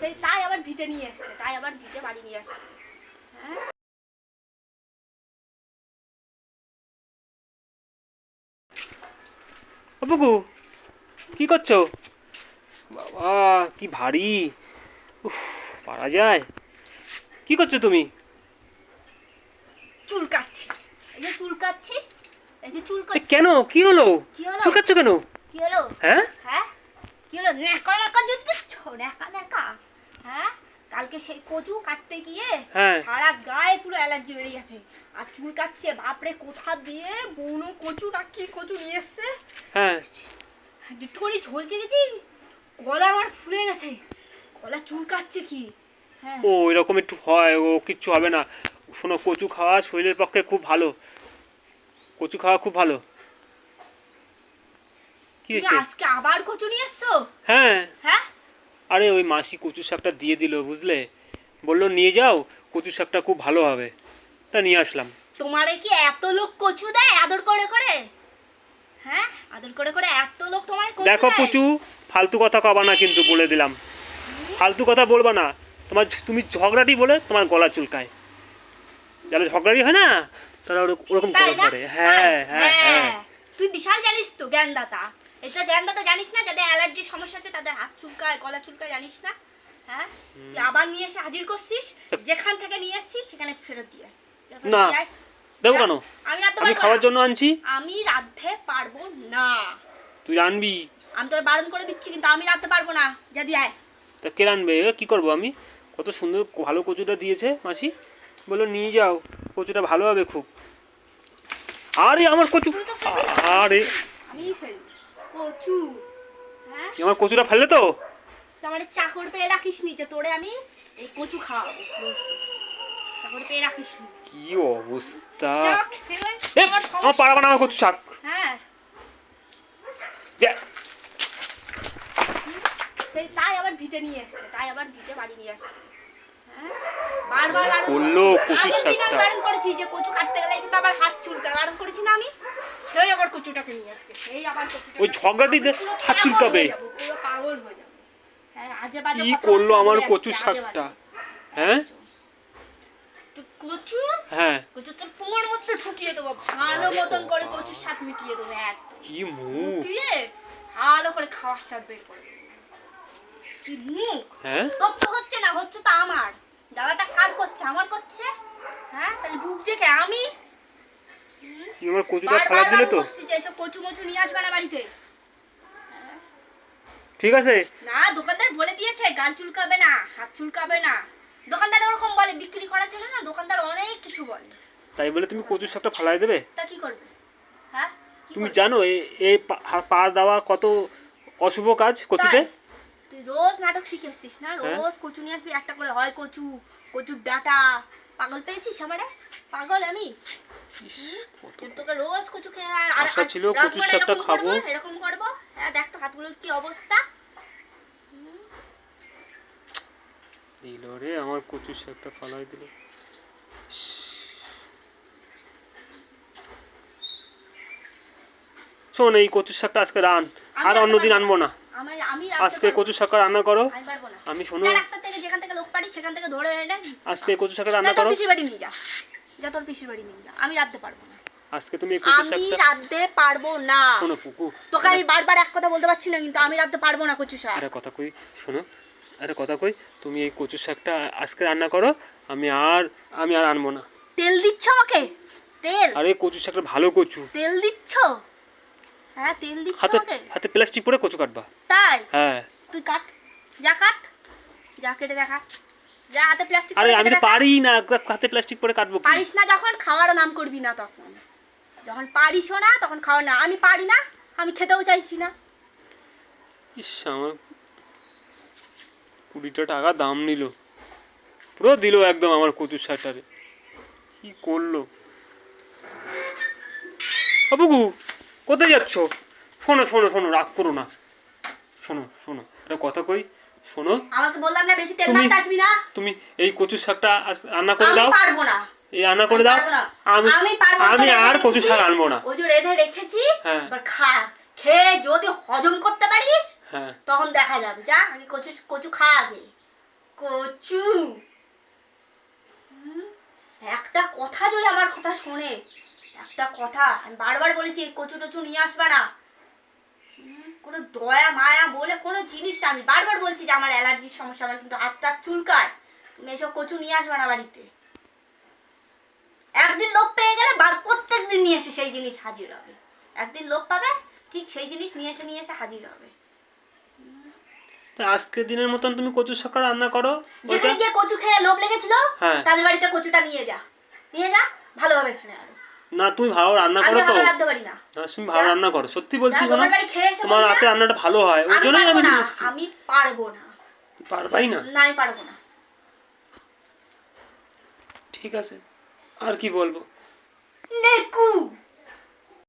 সেই তাই আবার ভিটে নিয়ে এসছে তাই আবার ভিটে বাড়ি নিয়ে আসছে হ্যাঁ? বুকু কি করছ? বাবা কি ভারী। উফ পারা যায়। কি করছ তুমি? চুল কাটছি। এই যে চুল কাটছি এই যে চুল কাটছি। কেন? কি হলো? কি হলো? চুল কাটছো কেন? কি হলো? হ্যাঁ? হ্যাঁ? কি হলো? নেকা নেকা দিচ্ছ নেকা হ্যাঁ? কালকে সেই কচু কাটতে গিয়ে হ্যাঁ। সারা গায়ে পুরো অ্যালার্জি বেরিয়ে গেছে। আর চুল কাটছে বাপরে কোথা দিয়ে বউনো কচু না কি কচু নিয়ে এসছে? হ্যাঁ। একটুখানি ঝলছে গেছি গলা আমার ফুলে গেছে। গলা চুল কাটছে কি? হ্যাঁ। ও এরকম একটু হয় ও কিচ্ছু হবে না। শোনো কচু খাওয়া শরীরের পক্ষে খুব ভালো। কচু খাওয়া খুব ভালো। কি হয়েছে? আজকে আবার কচু নিয়ে এসছো? হ্যাঁ। হ্যাঁ? আরে ওই মাসি কচু শাকটা দিয়ে দিল বুঝলে? বলল নিয়ে যাও কচু শাকটা খুব ভালো হবে। তা নিয়ে আসলাম। তোমারে কি এত লোক কচু দেয় আদর করে করে? হ্যাঁ? আদর করে করে এত লোক তোমার কচু দেখো? পুচু ফালতু কথা কবা না কিন্তু বলে দিলাম। ফালতু কথা বলবা না। তোমার তুমি ঝগড়াটি বলে তোমার গলা চুলকায়। যারা ঝগড়াটি হয় না তারা ওরকম করে করে হ্যাঁ হ্যাঁ। হ্যাঁ। তুই বিশাল জানিস তো জ্ঞানদাতা। এটা জ্ঞানদাতা জানিস না? যাদের অ্যালার্জির সমস্যা আছে তাদের হাত চুলকায় গলা চুলকায় জানিস না? হ্যাঁ? তুই আবার নিয়ে এসে হাজির করছিস যেখান থেকে নিয়ে এসছিস সেখানে ফেরত দিয়ে না। দেবো কেন? আমি রাখতে আমি খাওয়ার জন্য আনছি। আমি রাঁধতে পারব না। তুই আনবি। আমি তোর বারণ করে দিচ্ছি কিন্তু আমি রাঁধতে পারব না। যা দিয়ে আয়। তা কে আনবে এ, কি করব আমি? কত সুন্দর ভালো কচুটা দিয়েছে মাসি। বলল নিয়ে যাও কচুটা ভালো হবে খুব। আরে আমার কচু তো। আরে। আমি ফেলব। কচু। হ্যাঁ? আমার কচুটা ফেললে তো? তো আমার চাকর পেয়ে রাখিস নি যে তোরে আমি এই কচু খাওয়াবো। চাকর পেয়ে রাখিস কি অবস্থা? আমার পাড়া বানা আমার কচু শাক। হ্যাঁ। সেই তাই আবার ভিটে নিয়ে এসছে তাই আবার ভিটে বাড়ি নিয়ে আসছে। হ্যাঁ? বারবার বারণ করল শাকটা। বারণ করেছি যে কচু কাটতে গেলে কিন্তু আবার হাত চুলকায়। বারণ করেছি না আমি? সেই আবার কচুটাকে নিয়ে আসছে সেই আবার কচুটাকে ওই পুরো হাত চুলকাবে। পুরো পাগল হয়ে যাব। হ্যাঁ আজে বাজে কি করল আমার আজে শাকটা? হ্যাঁ? কচু? হ্যাঁ। কচু তোর কোমর মধ্যে ঠুকিয়ে দেবো ভালো মতন করে বাবা। কচুর স্বাদ মিটিয়ে দেবো কি মুখ? দিয়ে ভালো করে খাওয়ার স্বাদ বের করে কি মুখ? হ্যাঁ? তোর তো হচ্ছে না হচ্ছে তো আমার। জ্বালাটা কার করছে? আমার করছে? হ্যাঁ? তাহলে বুঝছে কে? আমি? কচুটা খারাপ দিলে তো। বারণ করছি যে এসব কচু মচু নিয়ে আসবে না বাড়িতে। ঠিক আছে? না দোকানদার বলে দিয়েছে গাল চুলকাবে না হাত চুলকাবে না। দোকানদার ওরকম বলে বিক্রি করার জন্য না দোকানদার অনেক কিছু বলে। তাই বলে তুমি কচুর শাকটা ফালাই দেবে? তা কি করবে? হ্যাঁ? তুমি জানো এই এই পা দেওয়া কত অশুভ কাজ কচুতে? তুই রোজ নাটক শিখে এসছিস না? হ্যাঁ। রোজ কচু নিয়ে আসবি একটা করে হয় কচু কচুর ডাটা পাগল পেয়েছিস আমারে? পাগল আমি। ইস, কত- তুই তোকে রোজ কচু খেয়ে আর আর- আশা আর ছিল রাতবেলা শাকটা খাব। এরকম করব। দেখ তো হাতগুলোর কি অবস্থা। দিল রে আমার কচুর শাকটা ফালাই দিল। শোন এই কচুর শাকটা আজকে রান। আর অন্যদিন আনব না। আমি আজকে কচুর শাকটা রান্না করো। আমি শোনো। যেখান থেকে লোক পারিস সেখান থেকে ধরে এনে আজকে কচুর শাকটা যা রান্না করো। পিসির বাড়ি নিয়ে যা। যা তোর পিসির বাড়ি নিয়ে যা। আমি রাখতে পারব না। আজকে তুমি কচুর আমি রাখতে পারব না। শোনো পুকু তোকে আমি বারবার এক কথা বলতে পারছি না কিন্তু আমি রাখতে পারব না কচু শাক। আরে কথা কই শোনো। আরে কথা কই তুমি এই কচুর শাকটা আজকে রান্না করো আমি আর আমি আর আনব না। তেল দিচ্ছ আমাকে? তেল? আরে কচু শাকটা ভালো কচু। তেল দিচ্ছ? হ্যাঁ তেল দিচ্ছ আমাকে? হাতে প্লাস্টিক পরে কচু কাটবা। তাই? হ্যাঁ। তুই কাট। যা কাট। যা কেটে দেখা। যা হাতে প্লাস্টিক আরে আমি তো পারি না হাতে প্লাস্টিক পরে কাটবো পারিস না যখন খাওয়ার নাম করবি না তখন। যখন পারিসও না তখন খাওয়ার না। আমি পারি না আমি খেতেও চাইছি না। ইস আমার কুড়িটা টাকা দাম নিল। পুরো দিল একদম আমার কচুর শাকটারে কি করল? বাবুগু কোথায় যাচ্ছ? শোনো শোনো শোনো রাগ করো না। শোনো শোনো একটা কথা কই? শোনো। আমাকে বললাম না বেশি তেল মারতে আসবি না। তুমি এই কচুর শাকটা রান্না করে আমি পারব না। এই রান্না করে দাও। আমি আমি পারব আমি আর কচু শাক আনব না। রেখেছি হ্যাঁ। এবার খা। খেয়ে যদি হজম করতে পারিস হ্যাঁ। তখন দেখা যাবে। যা আমি কচু কচু খা আগে। কচু। একটা কথা যদি আমার কথা শোনে একটা কথা আমি বারবার বলেছি কচু টচু নিয়ে আসবে না। কোনো দয়া মায়া বলে কোনো জিনিস না। আমি বারবার বলছি যে আমার অ্যালার্জির সমস্যা আমার কিন্তু হাতটা চুলকায়। তুমি এসব কচু নিয়ে আসবে না বাড়িতে। একদিন লোক পেয়ে গেলে বার প্রত্যেক দিন নিয়ে এসে সেই জিনিস হাজির হবে। একদিন লোক পাবে ঠিক সেই জিনিস নিয়ে এসে নিয়ে এসে হাজির হবে। আজকের দিনের মতন তুমি কচুর শাকা রান্না করো যেখানে গিয়ে কচু খেয়ে লোভ লেগেছিল হ্যাঁ। তাদের বাড়িতে কচুটা নিয়ে যা। নিয়ে যা ভালো হবে এখানে আরও। না তুমি ভালো রান্না করো তো। না। তুমি ভালো রান্না করো। সত্যি বলছি না শোনো তোমার হাতে রান্নাটা ভালো হয় ওই জন্যই আমি আমি পারব না। পারবাই না? না আমি পারব না। ঠিক আছে আর কি বলব? নেকু!